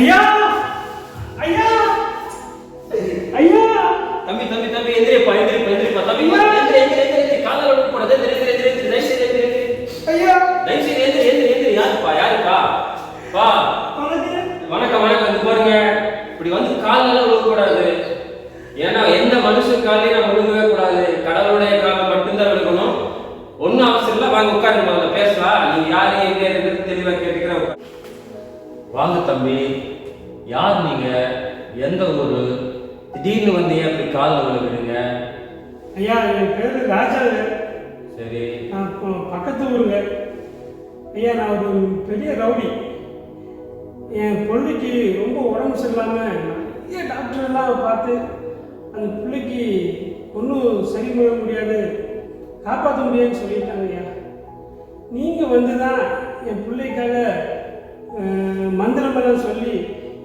ஐயா காலில் விழுகிறீங்க ஐயா என் பேர் ராஜாங்க. சரி. நான் பக்கத்து ஊருங்க. ஐயா நான் ஒரு பெரிய ரவுடி. என் பிள்ளைக்கு ரொம்ப உடம்பு சரியில்லாமல் நிறைய டாக்டர் எல்லாம் பார்த்து அந்த பிள்ளைக்கு ஒன்றும் சரி பண்ண முடியாது. காப்பாற்ற முடியாதுன்னு சொல்லிட்டாங்க ஐயா. நீங்கள் வந்து தான் என் பிள்ளைக்காக அஹ், மந்திரமெல்லாம் சொல்லி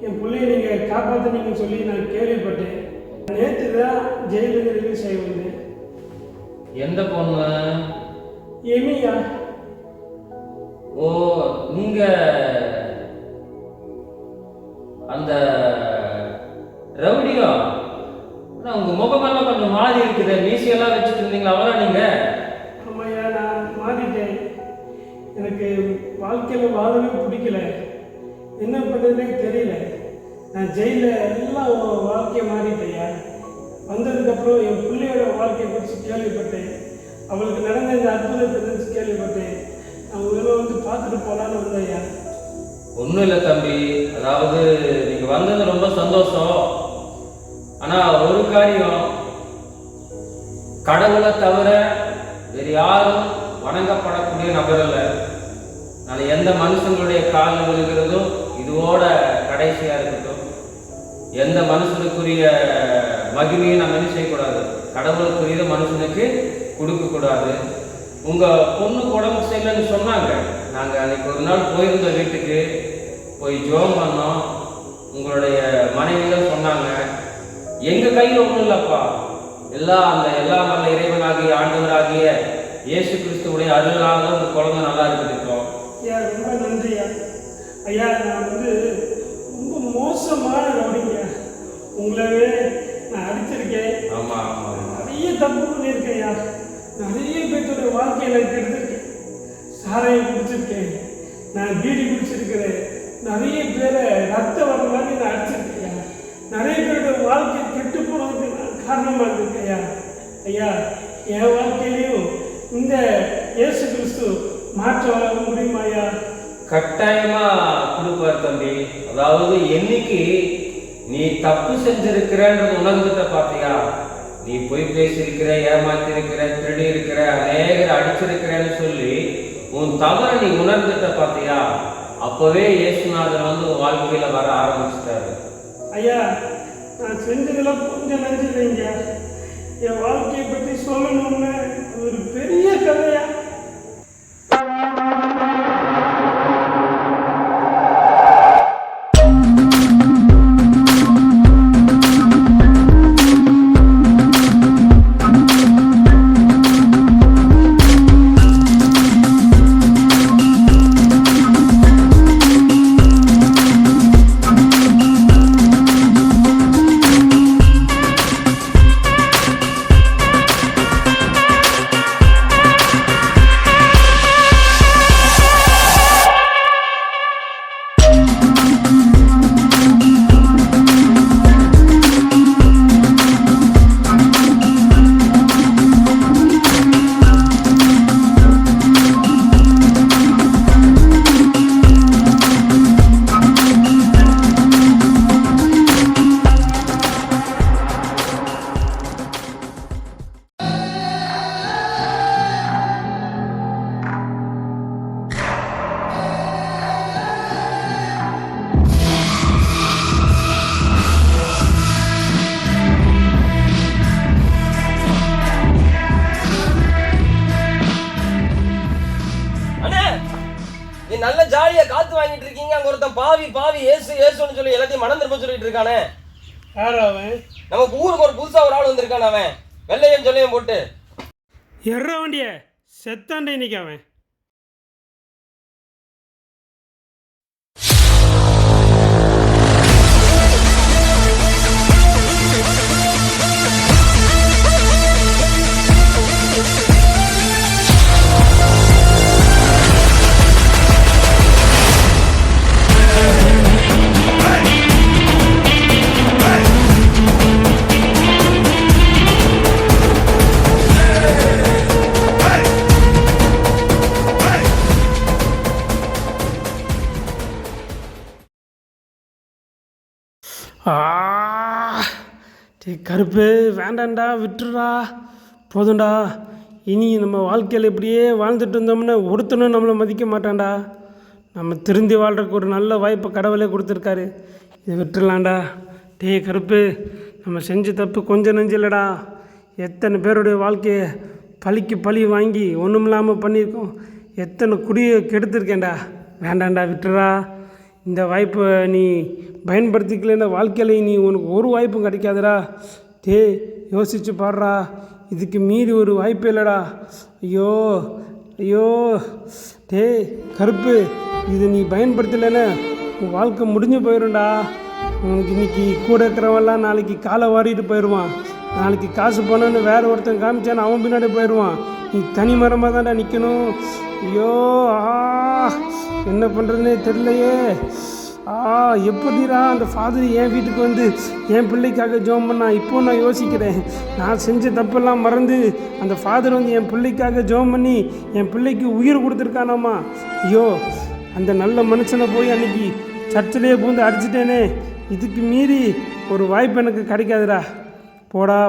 என் பிள்ளைய நீங்கள் காப்பாற்றுனீங்கன்னு சொல்லி நான் கேள்விப்பட்டேன். நேற்று தான் ஜெயிலிருந்து ரிலீஸ் ஆகி வந்தேன். எந்த பொண்ணு? எமியா. ஓ நீங்க அந்த ரவுடியோ? உங்க முகமெல்லாம் கொஞ்சம் மாறி இருக்குது. மீசியெல்லாம் வச்சுட்டு இருந்தீங்களா? அவரா நீங்க? ஆமாய்யா நான் மாறிட்டேன். எனக்கு வாழ்க்கையில் வாழவே பிடிக்கல. என்ன பண்ணுறதுனே தெரியல. நான் ஜெயிலில் எல்லாம் வாழ்க்கையை மாறிட்டேயா வந்ததுக்கப்புறம் என் பிள்ளையோட வாழ்க்கையை குறித்து கேள்விப்பட்டேன். அவளுக்கு நடந்த இந்த அற்புதத்தை குறித்து கேள்விப்பட்டேன். நான் உங்களை வந்து பார்த்துட்டு போகலான்னு வந்தேயா ஒன்றும் இல்லை தம்பி. அதாவது நீங்கள் வந்தது ரொம்ப சந்தோஷம். ஆனா ஒரு காரியம். கடவுளை தவிர வேறு யாரும் வணங்கப்படக்கூடிய நபர் இல்லை நான் எந்த மனுஷங்களுடைய காலில் விழுகிறதும் இதோட கடைசியா இருக்கட்டும். எந்த மனுஷனுக்குரிய மகிமையை நம்ம என்ன செய்யக்கூடாது கடவுளுக்குரிய மனுஷனுக்கு கொடுக்கக்கூடாது. உங்க பொண்ணுக்கு உடம்பு சரியில்லைன்னு சொன்னாங்க. நாங்கள் அன்னைக்கு ஒரு நாள் போயிருந்தோம் வீட்டுக்கு. போய் ஜோம் பண்ணோம். உங்களுடைய மனைவிகள் சொன்னாங்க. எங்க கையில் ஒன்றும் இல்லைப்பா. எல்லாம் அந்த எல்லா நல்ல இறைவனாகிய ஆண்டவராகிய இயேசு கிறிஸ்துவுடைய அருளாக உங்க குழந்தை நல்லா இருக்குது ஐயா ரொம்ப நன்றி ஐயா. நான் வந்து ரொம்ப மோசமான ரவுடிங்க உங்களவே நான் அடிச்சிருக்கேன் ஆமா ஆமா. நிறைய தப்பு பண்ணியிருக்கேன் ஐயா நிறைய பேர்த்தோட வாழ்க்கையில கெடுத்திருக்கேன் சாராயம் குடிச்சிருக்கேன். நான் பீடி குடிச்சிருக்கிறேன். நிறைய பேரை ரத்த வர மாதிரி நான் அடிச்சிருக்கேன் ஐயா நிறைய பேரோட வாழ்க்கை கெட்டு போனதுக்கு நான் காரணமாக இருந்திருக்கேன் ஐயா என் வாழ்க்கையிலையும் இந்த இயேசு கிறிஸ்து மாற்ற வர முடியுமா ஐயா கட்டாயமா கொடுப்பார் தம்பி. அதாவது என்னைக்கு நீ தப்பு செஞ்சிருக்கிறன்றது உணர்ந்துட்ட பார்த்தியா? நீ பொய் பேசியிருக்கிற ஏமாத்தி இருக்கிற திருடி இருக்கிற அநேகர் அடிச்சிருக்கிறேன்னு சொல்லி உன் தவறை நீ உணர்ந்துட்ட பார்த்தியா? அப்பவே இயேசுநாதர் வந்து உன் வாழ்க்கையில வர ஆரம்பிச்சிட்டாரு. ஐயா நான் செஞ்சதெல்லாம் கொஞ்சம் நெஞ்சில்லைங்க என் வாழ்க்கையை பற்றி சொல்லணும்னு ஒரு பெரிய கதையா? நல்ல ஜாலியா காத்து வாங்கிட்டு இருக்கீங்க. அங்க ஒருத்தன் பாவி பாவி ஏசு ஏசுன்னு சொல்லி எல்லாத்தையும் மனம் திரும்ப சொல்லிட்டு இருக்கானே. யார் அவன்? நமக்கு ஊருக்கு ஒரு புதுசா ஒரு ஆள் வந்திருக்கான் அவன். வெள்ளையன் சொல்லையும் போட்டு. எற வண்டிய செத்தாண்டே இன்னைக்கு அவன். டே கருப்பு வேண்டாம்டா விட்டுறா போதும்டா. இனி நம்ம வாழ்க்கையில் இப்படியே வாழ்ந்துட்டு இருந்தோம்னா ஒருத்தனும் நம்மளை மதிக்க மாட்டான்டா. நம்ம திருந்தி வாழ்கிறக்கு ஒரு நல்ல வாய்ப்பை கடவுளே கொடுத்துருக்காரு. இதை விட்டுறலாம்டா டேய் கருப்பு நம்ம செஞ்ச தப்பு கொஞ்சம் நெஞ்சில்லடா. எத்தனை பேருடைய வாழ்க்கையை பழிக்கு பழி வாங்கி ஒன்றும் இல்லாமல் பண்ணியிருக்கோம். எத்தனை குடியை கெடுத்திருக்கேன்டா. வேண்டாம்டா விட்டுறா இந்த வாய்ப்பை நீ பயன்படுத்திக்கலைன்னா வாழ்க்கையில் நீ உனக்கு ஒரு வாய்ப்பும் கிடைக்காதுடா. டே யோசிச்சு பாடுறா இதுக்கு மீறி ஒரு வாய்ப்பு இல்லைடா. ஐயோ ஐயோ. டே கருப்பு இது நீ பயன்படுத்தலைன்னா உன் வாழ்க்கை முடிஞ்சு போயிடும்டா உனக்கு இன்றைக்கி கூட இருக்கிறவெல்லாம் நாளைக்கு காலை வாரிட்டு போயிடுவான். நாளைக்கு காசு போனோன்னு வேற ஒருத்தன் காமிச்சான்னு அவன் பின்னாடி போயிடுவான். நீ தனி மரமாக தான்டா நிற்கணும் ஐயோ ஆ என்ன பண்ணுறதுனே தெரியலையே. ஆ எப்படிடா அந்த ஃபாதர் என் வீட்டுக்கு வந்து என் பிள்ளைக்காக ஜோம் பண்ணா? இப்போ நான் யோசிக்கிறேன். நான் செஞ்ச தப்பெல்லாம் மறந்து அந்த ஃபாதர் வந்து என் பிள்ளைக்காக ஜோம் பண்ணி என் பிள்ளைக்கு உயிர் கொடுத்துருக்கானாமா? ஐயோ அந்த நல்ல மனுஷனை போய் அன்னைக்கு சர்ச்சிலேயே பூந்து அடிச்சிட்டேனே. இதுக்கு மீறி ஒரு வாய்ப்பு எனக்கு கிடைக்காதுடா. போடா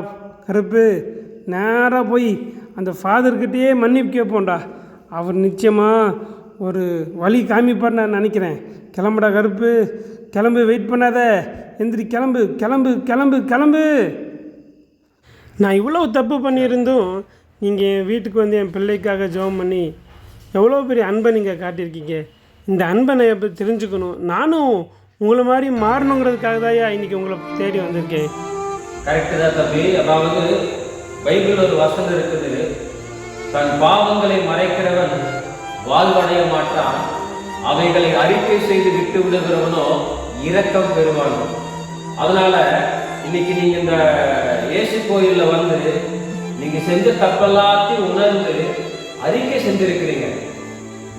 கருப்பு. நேராக போய் அந்த ஃபாதர்கிட்டயே மன்னிப்பு கேட்போம்டா. அவர் நிச்சயமாக ஒரு வழி காமிப்பார் நான் நினைக்கிறேன். கிளம்புடா கருப்பு. கிளம்பு வெயிட் பண்ணாத. எந்திரி கிளம்பு கிளம்பு கிளம்பு கிளம்பு. நான் இவ்வளோ தப்பு பண்ணியிருந்தும் நீங்கள் என் வீட்டுக்கு வந்து என் பிள்ளைக்காக ஜெபம் பண்ணி எவ்வளோ பெரிய அன்பை நீங்கள் காட்டியிருக்கீங்க. இந்த அன்பை நான் எப்போ தெரிஞ்சுக்கணும்? நானும் உங்களை மாதிரி மாறணுங்கிறதுக்காக தான் இன்றைக்கி உங்களை தேடி வந்திருக்கேன். கரெக்டு தான் தம்பி. அதாவது பைபிள் ஒரு வசனம் இருக்குது. தன் பாவங்களை மறைக்கிறவன் வாழ்வடைய மாட்டான். அவைகளை அறிக்கை செய்து விட்டு விடுகிறவனோ இரக்கம் பெறுவான்? அதனால இன்னைக்கு நீங்க இந்த இயேசு கோயில்ல வந்து நீங்க செஞ்ச தப்பெல்லாத்தையும் உணர்ந்து அறிக்கை செஞ்சிருக்கிறீங்க.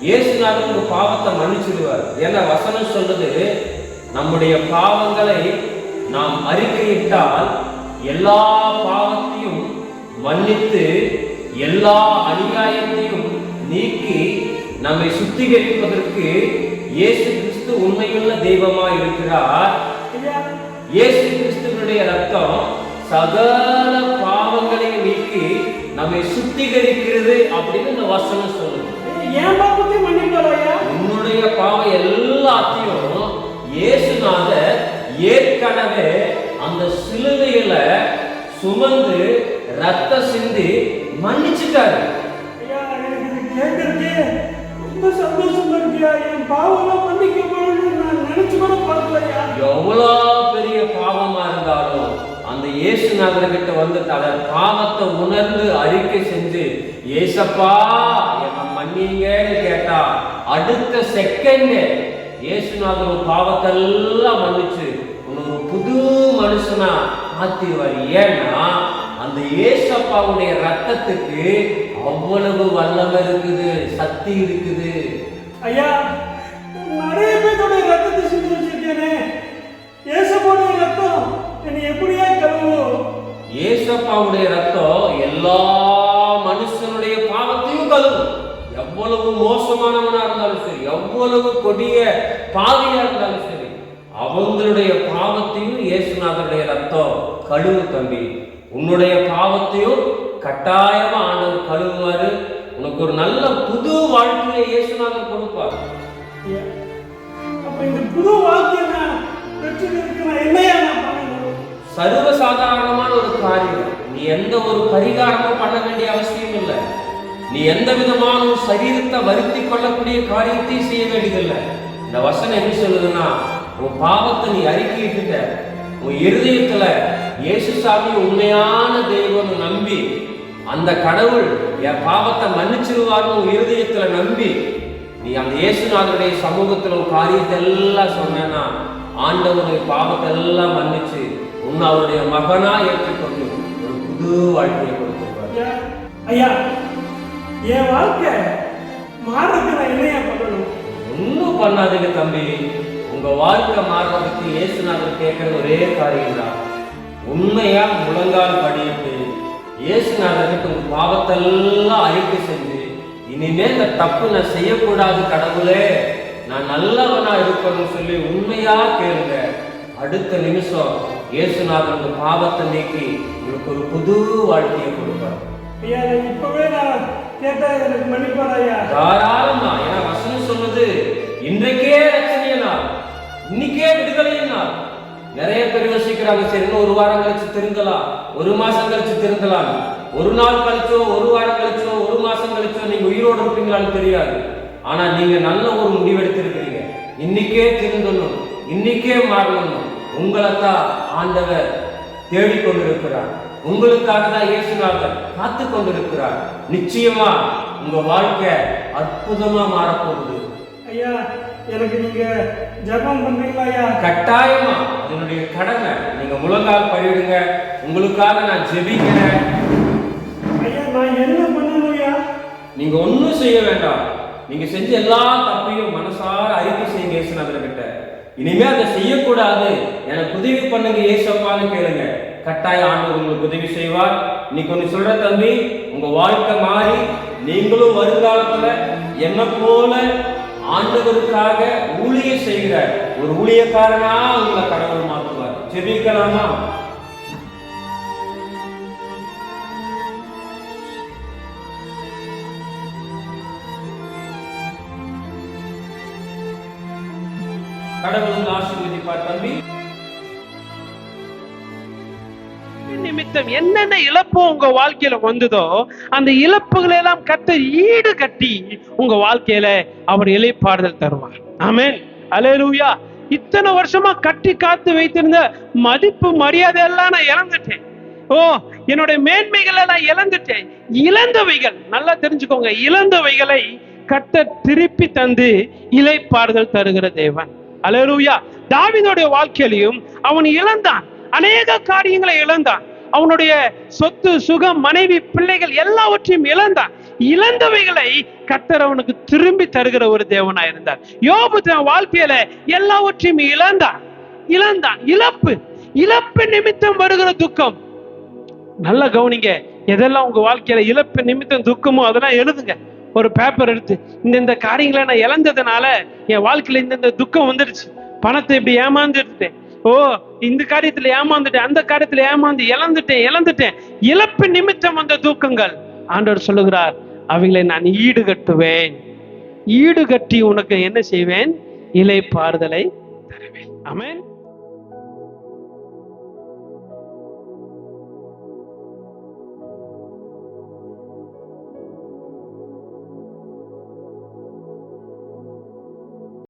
இயேசுநாதன் உங்க பாவத்தை மன்னிச்சிடுவார். ஏன்னா வசனம் சொல்றது நம்முடைய பாவங்களை நாம் அறிக்கையிட்டால் எல்லா பாவத்தையும் மன்னித்து எல்லா அநியாயத்தையும் நீக்கி நம்மை சுத்திகரிப்பதற்கு இயேசு கிறிஸ்து உண்மையுள்ள தெய்வமாய் இருக்கிறார். இயேசு கிறிஸ்துவனுடைய ரத்தம் சகல பாவங்களையும் நீக்கி நம்மை சுத்திகரிக்கிறது அப்படின்னு இந்த வசனம் சொல்லுது. ஏன் பாப்பத்தையும் மன்னிப்பாரையா உன்னுடைய பாவம் எல்லாத்தையும் இயேசுநாதர் ஏற்கனவே அந்த சிலுவையில சுமந்து ரத்த சிந்தி மன்னிச்சுட்டாரு. ரொம்ப சந்தோஷமா இருக்கியா? என் பாவம் மன்னிக்கப்படும்னு நான் நினைச்சு கூட பார்க்கலையா? எவ்வளோ பெரிய பாவமா இருந்தாலும் அந்த இயேசுநாதர் கிட்ட வந்து தலை பாவத்தை உணர்ந்து அறிக்கை செஞ்சு ஏசப்பா என்ன மன்னிங்கன்னு கேட்டா அடுத்த செகண்ட் இயேசுநாதர் உன் பாவத்தெல்லாம் மன்னிச்சு உன்னொரு புது மனுஷனா மாத்திடுவார். ஏன்னா அந்த ஏசப்பாவுடைய ரத்தத்துக்கு அவ்வளவு வல்லமை இருக்குது சக்தி இருக்குது. ஐயா நிறைய பேர்த்தோட ரத்தத்தை சிந்தி வச்சிருக்கேனே. ஏசப்போட ரத்தம் என்னை எப்படியா கழுவும்? ஏசப்பாவுடைய ரத்தம் எல்லா மனுஷனுடைய பாவத்தையும் கழுவும். எவ்வளவு மோசமானவனா இருந்தாலும் சரி எவ்வளவு கொடிய பாவியா இருந்தாலும் சரி அவங்களுடைய பாவத்தையும் இயேசுநாதருடைய ரத்தம் கழுவு தம்பி. உன்னுடைய பாவத்தையும் கட்டாயமா ஆண்டவர் கழுவுவாரு உனக்கு ஒரு நல்ல புது வாழ்க்கையை இயேசுநாதர் கொடுப்பார். இந்த புது வாழ்க்கையை பண்ணணும்? சர்வசாதாரணமான ஒரு காரியம். நீ எந்த ஒரு பரிகாரமும் பண்ண வேண்டிய அவசியம் இல்லை. நீ எந்த விதமான ஒரு சரீரத்தை வருத்தி கொள்ளக்கூடிய காரியத்தையும் செய்ய வேண்டியதில்லை. இந்த வசனம் என்ன சொல்லுதுன்னா உன் பாவத்தை நீ அறிக்கையிட்டுட்ட உன் இருதயத்துல இயேசு சாமி உண்மையான தெய்வம்னு நம்பி அந்த கடவுள் என் பாவத்தை மன்னிச்சிருவார்னு உன் இருதயத்துல நம்பி நீ அந்த இயேசுநாதருடைய சமூகத்துல ஒரு காரியத்தை எல்லாம் சொன்னேன்னா ஆண்டவருடைய பாவத்தை எல்லாம் மன்னிச்சு உன்னை அவருடைய மகனா ஏற்றுக்கொண்டு ஒரு புது வாழ்க்கையை கொடுத்துருப்பார். ஐயா, என் வாழ்க்கை மாறதுக்கு நான் என்னையா பண்ணணும்? ஒன்றும் பண்ணாதீங்க தம்பி. உங்க வாழ்க்கை மாறுறதுக்கு இயேசுநாதர் கேட்கறது ஒரே காரியம் தான் உண்மையா முழங்கால் படியிட்டு இயேசுநாதர்கிட்ட உங்க பாவத்தெல்லாம் அறிக்கை செஞ்சு இனிமே இந்த தப்பு நான் செய்யக்கூடாது கடவுளே நான் நல்லவனா இருக்கணும்னு சொல்லி உண்மையா கேளுங்க. அடுத்த நிமிஷம் இயேசுநாதர் உங்க பாவத்தை நீக்கி உங்களுக்கு ஒரு புது வாழ்க்கையை கொடுப்பார். ஐயா இப்பவே நான் கேட்டா எனக்கு மன்னிப்பார் ஐயா. தாராளமா ஏன்னா வசனம் சொன்னது இன்றைக்கே ரச்சனைய இன்னைக்கே விடுதலை நிறைய பேர் யோசிக்கிறாங்க சரி இன்னும் ஒரு வாரம் கழிச்சு திருந்தலாம். ஒரு மாசம் கழிச்சு திருந்தலாம். ஒரு நாள் கழிச்சோ ஒரு வாரம் கழிச்சோ ஒரு மாசம் கழிச்சோ நீங்க உயிரோடு இருப்பீங்களான்னு தெரியாது. ஆனா நீங்க நல்ல ஒரு முடிவெடுத்திருக்கிறீங்க. இன்னைக்கே திருந்தணும் இன்னைக்கே மாறணும். உங்களைத்தான் ஆண்டவர் தேடிக்கொண்டிருக்கிறார் உங்களுக்காக தான் இயேசுநாதர் காத்து கொண்டிருக்கிறார். நிச்சயமா உங்க வாழ்க்கை அற்புதமா மாறப்போகுது ஐயா எனக்கு நீங்க ஜெபம் பண்றீங்களா கட்டாயமா. அதனுடைய கடமை. நீங்க முழங்கால் படிடுங்க உங்களுக்காக நான் ஜெபிக்கிறேன். ஐயா நான் என்ன பண்ணணும் ஐயா நீங்க ஒண்ணும் செய்ய வேண்டாம். நீங்க செஞ்ச எல்லா தப்பையும் மனசார அறிக்கை செய்யுங்க இயேசுநாதர் கிட்ட இனிமே அதை செய்யக்கூடாது. எனக்கு உதவி பண்ணுங்க ஏசப்பான்னு கேளுங்க. கட்டாய ஆண்டவர் உங்களுக்கு உதவி செய்வார். இன்னைக்கு ஒன்று சொல்ற தம்பி உங்க வாழ்க்கை மாறி நீங்களும் வருங்காலத்துல என்ன போல ஆண்டவருக்காக ஊழிய செய்கிறார். ஒரு ஊழியக்காரனா உங்களை கடவுள் மாற்றுவார். ஜெபிக்கலாமா கடவுள் ஆசீர்வதிப்பார் தம்பி. நிமித்தம் என்னென்ன இழப்பு உங்க வாழ்க்கையில வந்ததோ அந்த இழப்புகளை எல்லாம் கத்த ஈடு கட்டி உங்க வாழ்க்கையில அவர் இலைப்பாடுதல் தருவார். ஆமேன் அலேலூயா இத்தனை வருஷமா கட்டி காத்து வைத்திருந்த மதிப்பு மரியாதை எல்லாம் நான் இழந்துட்டேன். ஓ என்னுடைய மேன்மைகளை நான் இழந்துட்டேன். இழந்தவைகள் நல்லா தெரிஞ்சுக்கோங்க இழந்தவைகளை கத்த திருப்பி தந்து இலைப்பாறுதல் தருகிற தேவன். அலேலூயா தாவீதுடைய வாழ்க்கையிலையும் அவன் இழந்தான். அநேக காரியங்களை இழந்தான். அவனுடைய சொத்து சுகம் மனைவி பிள்ளைகள் எல்லாவற்றையும் இழந்தான். இழந்தவைகளை கர்த்தர் அவனுக்கு திரும்பி தருகிற ஒரு தேவனா இருந்தார். யோபு தன் வாழ்க்கையில எல்லாவற்றையும் இழந்தான். இழந்தான். இழப்பு. இழப்பு நிமித்தம் வருகிற துக்கம். நல்லா கவனிங்க. எதெல்லாம் உங்க வாழ்க்கையில இழப்பு நிமித்தம் துக்கமோ அதெல்லாம் எழுதுங்க. ஒரு பேப்பர் எடுத்து இந்த இந்த காரியங்களை நான் இழந்ததுனால என் வாழ்க்கையில இந்த துக்கம் வந்துடுச்சு. பணத்தை இப்படி ஏமாந்துருட்டேன் ஓ இந்த காரியத்துல ஏமாந்துட்டேன் அந்த காரியத்துல ஏமாந்து இழந்துட்டேன் இழந்துட்டேன். இழப்பு நிமித்தம் வந்த தூக்கங்கள். ஆண்டவர் சொல்லுகிறார் அவைகளை நான் ஈடுகட்டுவேன். ஈடுகட்டி உனக்கு என்ன செய்வேன்? இலை பாறுதலை தருவேன். அமேன்